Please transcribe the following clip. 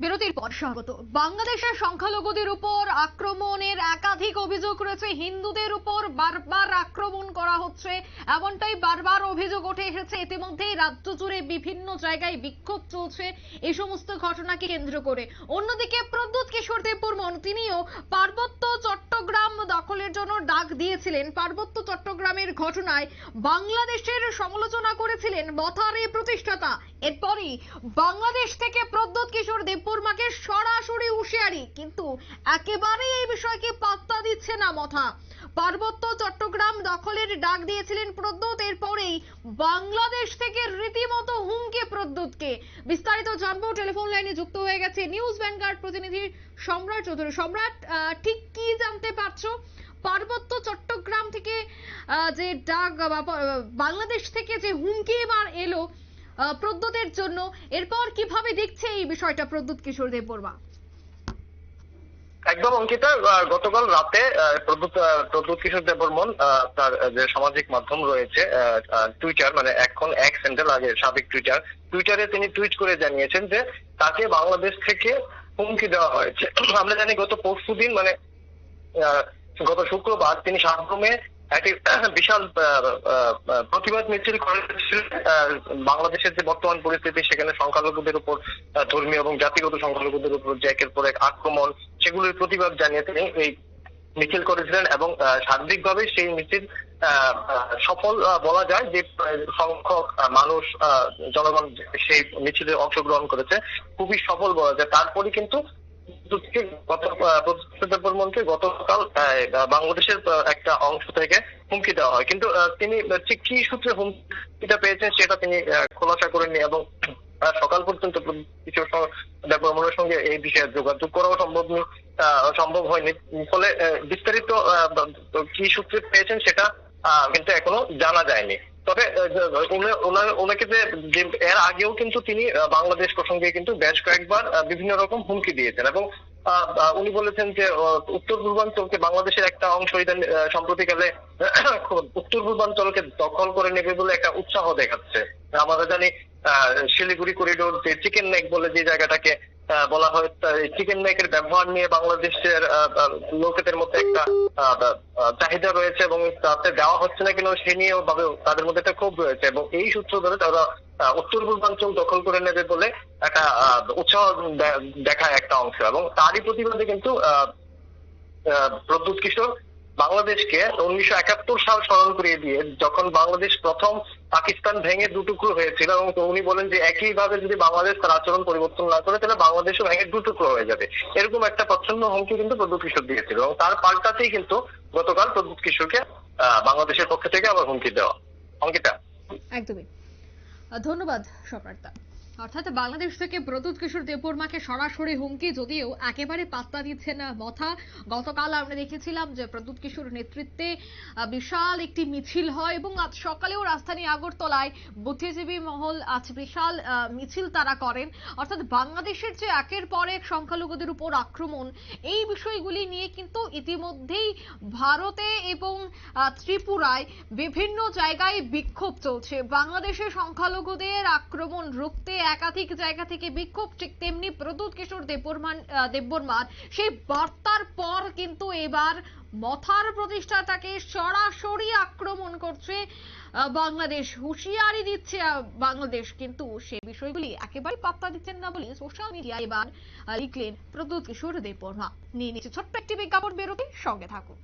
বিরতির পর স্বাগত। বাংলাদেশের সংখ্যালঘুদের উপর আক্রমণের একাধিক অভিযোগ রয়েছে। হিন্দুদের উপর বারবার আক্রমণ করা হচ্ছে, এমনটাই বারবার অভিযোগ উঠে এসেছে। ইতিমধ্যেই রাজ্য জুড়ে বিভিন্ন জায়গায় বিক্ষোভ চলছে এই সমস্ত ঘটনাকে কেন্দ্র করে। অন্যদিকে প্রদ্যুৎ কিশোর দেববর্মন তিনিও পার্বত্য চট্টগ্রাম দখলের জন্য ডাক দিয়েছিলেন। পার্বত্য চট্টগ্রামের ঘটনায় বাংলাদেশের সমালোচনা করেছিলেন মথার এই প্রতিষ্ঠাতা। এরপরই বাংলাদেশ থেকে প্রদ্যুৎ কিশোর দেববর্মাকে সরাসরি হুঁশিয়ারি, কিন্তু একেবারেই এই বিষয়কে পাত্তা দিচ্ছে না মথা। পার্বত্য চট্টগ্রাম দখলের ডাক দিয়েছিলেন প্রদ্যুৎ। এরপরেই বাংলাদেশ থেকে রীতিমতো হুমকে প্রদ্যুৎকে। বিস্তারিত জানব, টেলিফোন লাইনে যুক্ত হয়ে গেছে নিউজ ভ্যানগার্ড প্রতিনিধি সম্রাট চৌধুরী। সম্রাট ঠিক কি জানতে পারছ? পার্বত্য চট্টগ্রাম থেকে যে ডাক বাংলাদেশ থেকে যে হুমকি এবার এলো প্রদ্যুতের জন্য, এরপর কীভাবে দেখছে এই বিষয়টা প্রদ্যুৎ কিশোর দেববর্মা? একদম অঙ্কিতা গতকাল রাতে প্রদ্যুৎ কিশোর দেববর্মন তার যে সামাজিক মাধ্যম রয়েছে টুইটার মানে এখন এক সেন্ডেল আগে সাবেক টুইটার টুইটারে তিনি টুইট করে জানিয়েছেন যে তাকে বাংলাদেশ থেকে হুমকি দেওয়া হয়েছে। আমরা জানি গত পরশু দিন মানে গত শুক্রবার তিনি সাতগ্রামে একটি বিশাল প্রতিবাদ মিছিল করেছিলেন আহ, বাংলাদেশের যে বর্তমান পরিস্থিতি সেখানে সংখ্যালঘুদের উপর ধর্মীয় এবং জাতিগত সংখ্যালঘুদের উপর যে একের পর এক আক্রমণ সেগুলোর প্রতিবাদ জানিয়ে তিনি এই মিছিল করেছিলেন এবং সার্বিকভাবে সেই মিছিল সফল বলা যায় যে সংখ্যক মানুষ জনগণ সেই মিছিলে অংশগ্রহণ করেছে। খুবই সফল বলা যায়। তারপরে কিন্তু গত দেববর্মনকে গতকাল বাংলাদেশের একটা অংশ থেকে হুমকি দেওয়া হয়। কিন্তু তিনি ঠিক কি সূত্রে হুমকিটা পেয়েছেন সেটা তিনি খোলাসা করেননি এবং সকাল পর্যন্ত স- দেববর্মনের সঙ্গে এই বিষয়ে যোগাযোগ করাও সম্ভব সম্ভব হয়নি। ফলে বিস্তারিত কি সূত্রে পেয়েছেন সেটা কিন্তু এখনও জানা যায়নি। তবে ওনাকে যে এর আগেও কিন্তু তিনি বাংলাদেশ প্রসঙ্গে কিন্তু বেশ কয়েকবার বিভিন্ন রকম হুমকি দিয়েছেন এবং উনি বলেছেন যে উত্তর পূর্বাঞ্চলকে বাংলাদেশের একটা অংশ ইদান সম্প্রতিকালে উত্তর পূর্বাঞ্চলকে দখল করে নেবে বলে একটা উৎসাহ দেখাচ্ছে। আমরা জানি শিলিগুড়ি করিডোর যে চিকেন নেক বলে যে জায়গাটাকে বলা হয় চিকেন নেকের ব্যবহার নিয়ে বাংলাদেশের লোকেদের মধ্যে একটা চাহিদা রয়েছে এবং তাতে দেওয়া হচ্ছে না কেন, সে নিয়েও তাদের মধ্যে একটা ক্ষোভ রয়েছে এবং এই সূত্র ধরে তারা উত্তর পূর্বাঞ্চল দখল করে নেবে বলে একটা উৎসাহ দেখায় একটা অংশ এবং তারই প্রতিবাদে কিন্তু প্রদ্যুৎ কিশোর বাংলাদেশকে উনিশশো একাত্তর সাল স্মরণ করিয়ে দিয়ে যখন বাংলাদেশ প্রথম পাকিস্তান ভেঙে দুটুকরো হয়েছিল এবং উনি বলেন যে একইভাবে যদি বাংলাদেশ তার আচরণ পরিবর্তন না করে, তাহলে বাংলাদেশও ভেঙে দুটুকরো হয়ে যাবে। এরকম একটা প্রচ্ছন্ন হুমকি কিন্তু প্রদ্যুৎ কিশোর দিয়েছিল এবং তার পাল্টাতেই কিন্তু গতকাল প্রদ্যুৎ কিশোরকে বাংলাদেশের পক্ষ থেকে আবার হুমকি দেওয়া। অঙ্কিতা? একদমই। ধন্যবাদ সম্রাটদা অর্থাৎ বাংলাদেশ থেকে প্রদ্যুৎ কিশোর দেববর্মাকে সরাসরি হুমকি যদিও একেবারে পাত্তা দিচ্ছে না মথা। গতকাল আমরা দেখেছিলাম যে প্রদ্যুৎ কিশোর নেতৃত্বে বিশাল একটি মিছিল হয় এবং আজ সকালেও রাজধানী আগরতলায় বুদ্ধিজীবী মহল আজ বিশাল মিছিল তারা করেন। অর্থাৎ বাংলাদেশের যে একের পর এক সংখ্যালঘুদের উপর আক্রমণ, এই বিষয়গুলি নিয়ে কিন্তু ইতিমধ্যেই ভারতে এবং ত্রিপুরায় বিভিন্ন জায়গায় বিক্ষোভ চলছে। বাংলাদেশের সংখ্যালঘুদের আক্রমণ রুখতে একাধিক জায়গা থেকে বিক্ষোভ, ঠিক তেমনি প্রদ্যুৎ কিশোর দেববর্মান দেববর্মার সেই বার্তার পর কিন্তু এবার মথার প্রতিষ্ঠাটাকে সরাসরি আক্রমণ করছে বাংলাদেশ। হুঁশিয়ারি দিচ্ছে বাংলাদেশ। কিন্তু সেই বিষয়গুলি একেবারে পাত্তা দিচ্ছেন না বলে সোশ্যাল মিডিয়া এবার লিখলেন প্রদ্যুৎ কিশোর দেববর্মা। নিয়ে নিচ্ছে ছোট্ট একটি বিজ্ঞাপন, বেরোতে, সঙ্গে থাকুন।